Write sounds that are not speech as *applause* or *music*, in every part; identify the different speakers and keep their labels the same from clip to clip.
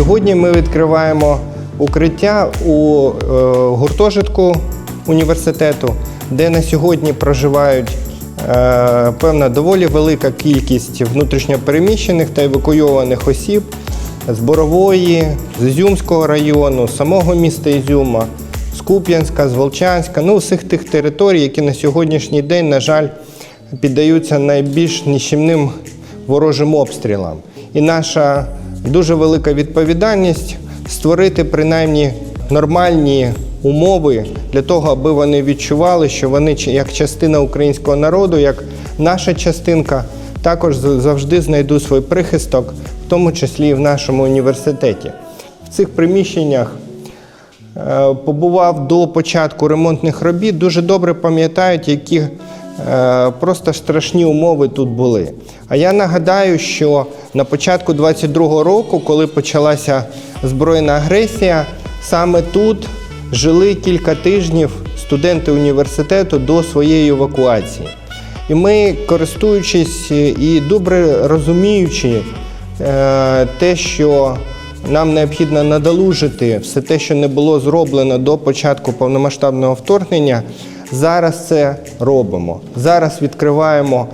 Speaker 1: Сьогодні ми відкриваємо укриття у е, гуртожитку університету, де на сьогодні проживають е, певна доволі велика кількість внутрішньопереміщених та евакуйованих осіб з Борової, з Ізюмського району, самого міста Ізюма, з Куп'янська, з Волчанська, ну всіх тих територій, які на сьогоднішній день, на жаль, піддаються найбільш нищівним ворожим обстрілам. І наша дуже велика відповідальність створити принаймні нормальні умови для того, аби вони відчували, що вони як частина українського народу, як наша частинка, також завжди знайдуть свій прихисток, в тому числі і в нашому університеті. В цих приміщеннях е, побував до початку ремонтних робіт, дуже добре пам'ятають, які е, просто страшні умови тут були. А я нагадаю, що на початку 22-го року, коли почалася збройна агресія, саме тут жили кілька тижнів студенти університету до своєї евакуації. І ми, користуючись і добре розуміючи е, те, що нам необхідно надолужити все те, що не було зроблено до початку повномасштабного вторгнення, зараз це робимо. Зараз відкриваємо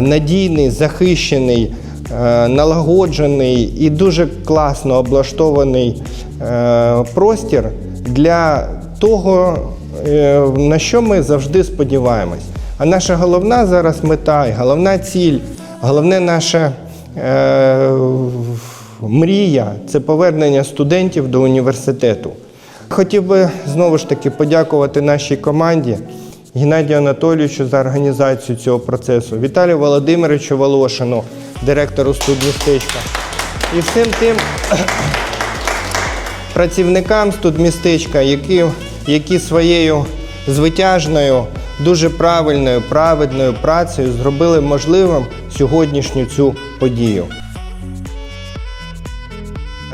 Speaker 1: надійний, захищений, е, налагоджений і дуже класно облаштований е, простір для того, е, на що ми завжди сподіваємось. А наша головна зараз мета, і головна ціль, головне наше е, мрія це повернення студентів до університету. Хотів би знову ж таки подякувати нашій команді, Геннадію Анатолійовичу за організацію цього процесу, Віталію Володимировичу Волошину, директору студмістечка, і всім тим *coughs* працівникам студмістечка, які, які своєю звитяжною, дуже правильною, праведною працею зробили можливим сьогоднішню цю подію.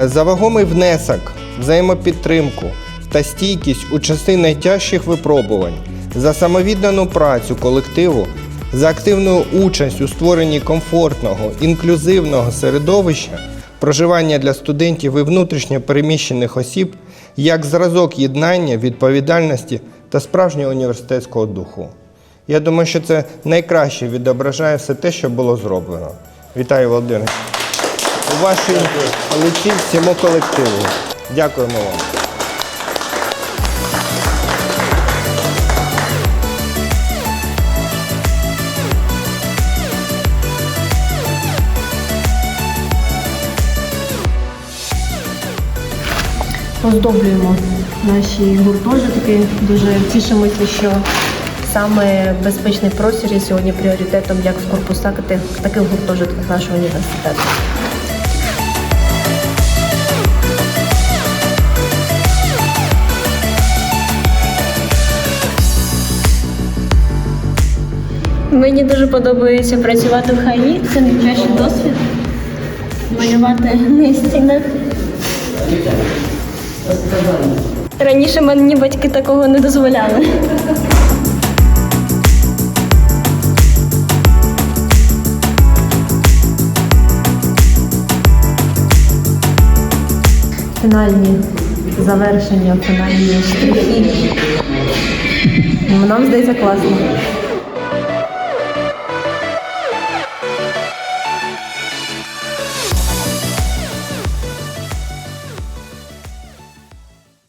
Speaker 1: За вагомий внесок, взаємопідтримку та стійкість у часи найтяжчих випробувань, за самовіддану працю колективу, за активну участь у створенні комфортного, інклюзивного середовища, проживання для студентів і внутрішньо переміщених осіб як зразок єднання, відповідальності та справжнього університетського духу. Я думаю, що це найкраще відображає все те, що було зроблено. Вітаю, Володимир у вашій лиці всьому колективу. Дякуємо вам.
Speaker 2: Оздоблюємо наші гуртожитки. Дуже тішимося, що саме безпечний простір є сьогодні пріоритетом як в корпусах, так і в гуртожитках нашого університету.
Speaker 3: Мені дуже подобається працювати в хаї. Це найкращий досвід. Малювати на стінах. Раніше мені батьки такого не дозволяли.
Speaker 2: Фінальні завершення, фінальні штрихи. Нам здається класно.